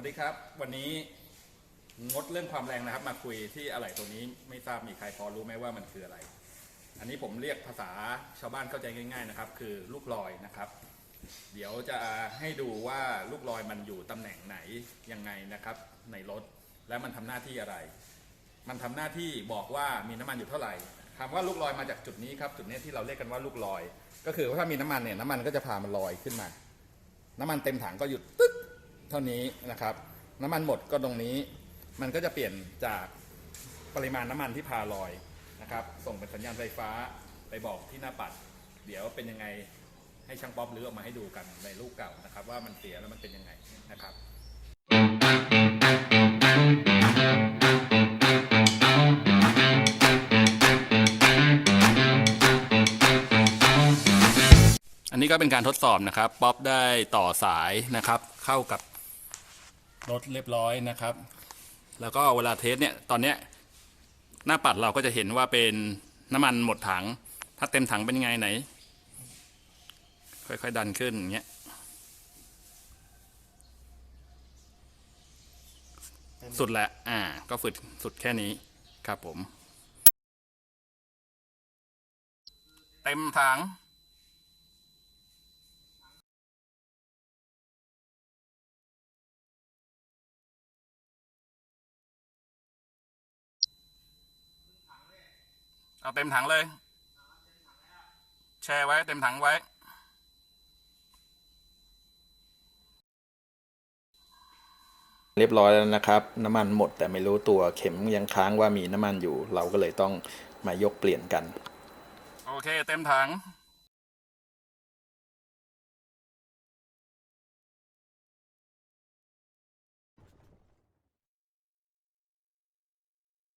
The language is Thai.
วัสดีครับ วันนี้งดเรื่องความแรงนะครับ มาคุยที่อะไรตัวนี้ไม่ทราบมีใครพอรู้ไหมว่ามันคืออะไร อันนี้ผมเรียกภาษาชาวบ้านเข้าใจง่าย ๆนะครับ คือลูกลอยนะครับ เดี๋ยวจะให้ดูว่าลูกลอยมันอยู่ตำแหน่งไหนยังไงนะครับ ในรถและมันทำหน้าที่อะไร มันทำหน้าที่บอกว่ามีน้ำมันอยู่เท่าไหร่คำว่าลูกลอยมาจากจุดนี้ครับจุดนี้ที่เราเรียกกันว่าลูกลอย ก็คือว่าถ้ามีน้ำมันเนี่ยน้ำมันก็จะพามันลอยขึ้นมา น้ำมันเต็มถังก็หยุดตึ๊ก เท่านี้นะครับ น้ำมันหมดก็ตรงนี้ มันก็จะเปลี่ยนจากปริมาณน้ำมันที่พาลอยนะครับ ส่งเป็นสัญญาณไฟฟ้าไปบอกที่หน้าปัด เดี๋ยวเป็นยังไงให้ช่างป๊อปรื้อออกมาให้ดูกันในรูปเก่านะครับ ว่ามันเสียแล้วมันเป็นยังไงนะครับอันนี้ก็เป็นการทดสอบนะครับ ป๊อปได้ต่อสายนะครับ เข้ากับ รถเรียบร้อยนะครับ แล้วก็เวลาเทสเนี่ยตอนเนี้ยหน้าปัดเราก็จะเห็นว่าเป็นน้ำมันหมดถัง ถ้าเต็มถังเป็นยังไงไหน ค่อยๆดันขึ้นอย่างเงี้ยสุดแหละ อ่า ก็ฝึกสุดแค่นี้ครับผม เต็มถัง เอาเต็มถังเลย แช่ไว้เต็มถังไว้ เรียบร้อยแล้วนะครับ น้ำมันหมดแต่ไม่รู้ตัวเข็มยังค้างว่ามีน้ำมันอยู่ เราก็เลยต้องมายกเปลี่ยนกัน โอเค เต็มถัง